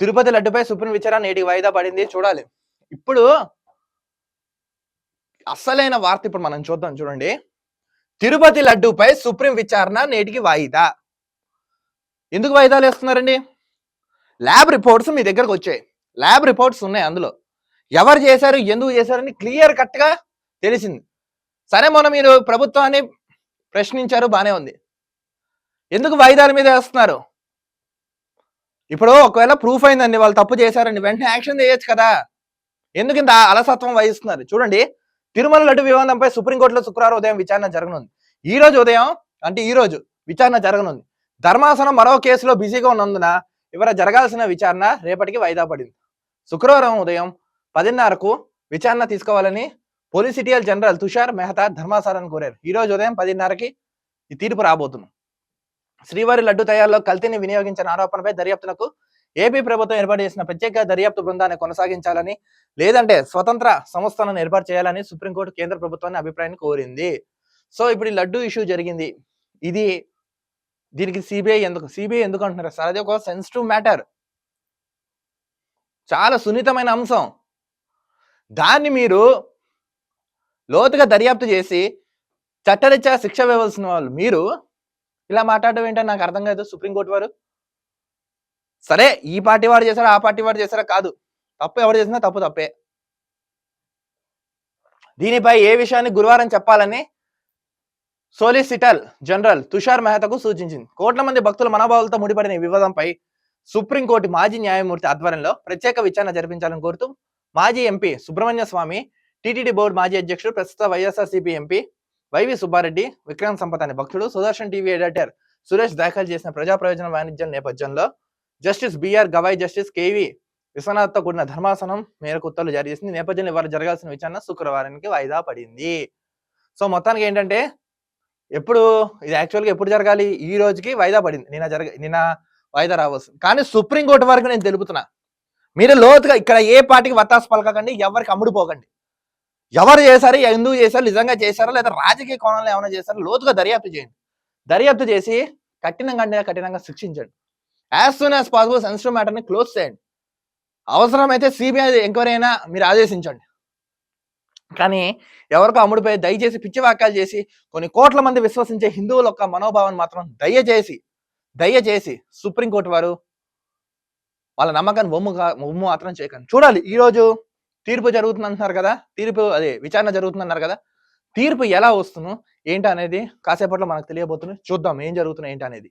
Tirupati లడ్డుపై supreme విచారణ నేటికి వాయిదా పడింది చూడాలి. ఇప్పుడు అసలైన వార్త ఇప్పుడు మనం చూద్దాం చూడండి. తిరుపతి లడ్డూపై సుప్రీం విచారణ నేటికి వాయిదా. ఎందుకు వాయిదాలు వేస్తున్నారండి? ల్యాబ్ రిపోర్ట్స్ మీ దగ్గరకు వచ్చాయి. ల్యాబ్ రిపోర్ట్స్ ఉన్నాయి అందులో. ఎవరు చేశారు ఎందుకు చేశారని క్లియర్ కట్గా తెలిసింది. సరే మొన్న మీరు ప్రభుత్వాన్ని ప్రశ్నించారు బానే ఉంది. ఎందుకు వాయిదాల మీద వేస్తున్నారు? ఇప్పుడు ఒకవేళ ప్రూఫ్ అయిందండి వాళ్ళు తప్పు చేశారండి వెంటనే యాక్షన్ చేయొచ్చు కదా. ఎందుకు ఇంత అలసత్వం వహిస్తున్నారు? చూడండి తిరుమల లడ్డు వివాదంపై సుప్రీంకోర్టులో శుక్రవారం ఉదయం విచారణ జరగనుంది. ఈ రోజు ఉదయం అంటే ఈ రోజు విచారణ జరగనుంది. ధర్మాసనం మరో కేసులో బిజీగా ఉన్నందున ఇవర జరగాల్సిన విచారణ రేపటికి వాయిదా పడింది. శుక్రవారం ఉదయం పదిన్నరకు విచారణ తీసుకోవాలని పొలిసిటియల్ జనరల్ తుషార్ మెహతా ధర్మాసనాన్ని కోరారు. ఈ రోజు ఉదయం పదిన్నరకి ఈ తీర్పు రాబోతుంది శ్రీవారి లడ్డు తయారులో కల్తీని వినియోగించిన ఆరోపణపై దర్యాప్తునకు ఏపీ ప్రభుత్వం ఏర్పాటు చేసిన ప్రత్యేక దర్యాప్తు బృందాన్ని కొనసాగించాలని లేదంటే స్వతంత్ర సంస్థలను ఏర్పాటు చేయాలని సుప్రీంకోర్టు కేంద్ర ప్రభుత్వాన్ని అభిప్రాయాన్ని కోరింది. సో ఇప్పుడు ఈ లడ్డు ఇష్యూ జరిగింది. ఇది దీనికి సిబిఐ ఎందుకు సిబిఐ ఎందుకు అంటున్నారు? సార్ అది ఒక సెన్సిటివ్ మ్యాటర్. చాలా సున్నితమైన అంశం. దాన్ని మీరు లోతుగా దర్యాప్తు చేసి చట్టరీత్యా శిక్ష వేయవలసిన వాళ్ళు మీరు ఇలా మాట్లాడడం ఏంటని నాకు అర్థం కాదు సుప్రీంకోర్టు వారు. సరే ఈ పార్టీ వాడు చేశారా ఆ పార్టీ వాడు చేశారా కాదు. తప్పు ఎవరు చేసినా తప్పు తప్పే. దీనిపై ఏ విషయాన్ని గురువారం చెప్పాలని సోలిసిటర్ జనరల్ తుషార్ మెహతాకు సూచించింది. కోట్ల మంది భక్తుల మనోభావాలతో ముడిపడిన వివాదంపై సుప్రీంకోర్టు మాజీ న్యాయమూర్తి ఆధ్వర్యంలో ప్రత్యేక విచారణ జరిపించాలని కోరుతూ మాజీ MP Subramanya Swamy TTD board మాజీ అధ్యక్షుడు ప్రస్తుత YSRCP MP Y V Subbareddy Vikram Sampath అనే భక్తుడు సుదర్శన్ టీవీ ఎడిటర్ సురేష్ దాఖలు చేసిన ప్రజా ప్రయోజన వాణిజ్యం నేపథ్యంలో justice B R Gavai justice K V విశ్వనాథ్తో కూడిన ధర్మాసనం మేరకు ఉత్తర్వులు జారీ చేసింది. నేపథ్యంలో ఇవాళ జరగాల్సిన విచారణ శుక్రవారానికి వాయిదా పడింది. సో మొత్తానికి ఏంటంటే ఎప్పుడు ఇది యాక్చువల్గా ఎప్పుడు జరగాలి? ఈ రోజుకి వాయిదా పడింది. నిన్న జరగ నిన్న వాయిదా రావచ్చు కానీ సుప్రీంకోర్టు వరకు నేను తెలుపుతున్నా. మీరు లోతుగా ఇక్కడ ఏ పార్టీకి వత్తాసు పలకకండి ఎవరికి అమ్ముడు పోకండి. ఎవరు చేశారు ఎందుకు చేశారు నిజంగా చేశారో లేదా రాజకీయ కోణంలో ఏమైనా చేశారో లోతుగా దర్యాప్తు చేయండి. దర్యాప్తు చేసి కఠినంగా అంటే కఠినంగా శిక్షించండి. As soon as possible sensitive మ్యాటర్ని close చేయండి. అవసరమైతే సిబిఐ ఎంక్వైరీ అయినా మీరు ఆదేశించండి. కానీ ఎవరికో అమ్ముడిపోయి దయచేసి పిచ్చి వాక్యాలు చేసి కొన్ని కోట్ల మంది విశ్వసించే హిందువుల యొక్క మనోభావాన్ని మాత్రం దయచేసి దయచేసి సుప్రీంకోర్టు వారు వాళ్ళ నమ్మకాన్ని బొమ్ము కా- బొమ్ము మాత్రం చేయకండి. చూడాలి ఈరోజు తీర్పు జరుగుతుంది అంటున్నారు కదా? తీర్పు అదే విచారణ జరుగుతుంది అన్నారు కదా? తీర్పు ఎలా వస్తుందో ఏంటి అనేది కాసేపట్లో మనకు తెలియబోతుంది. చూద్దాం ఏం జరుగుతున్నాయి ఏంటి అనేది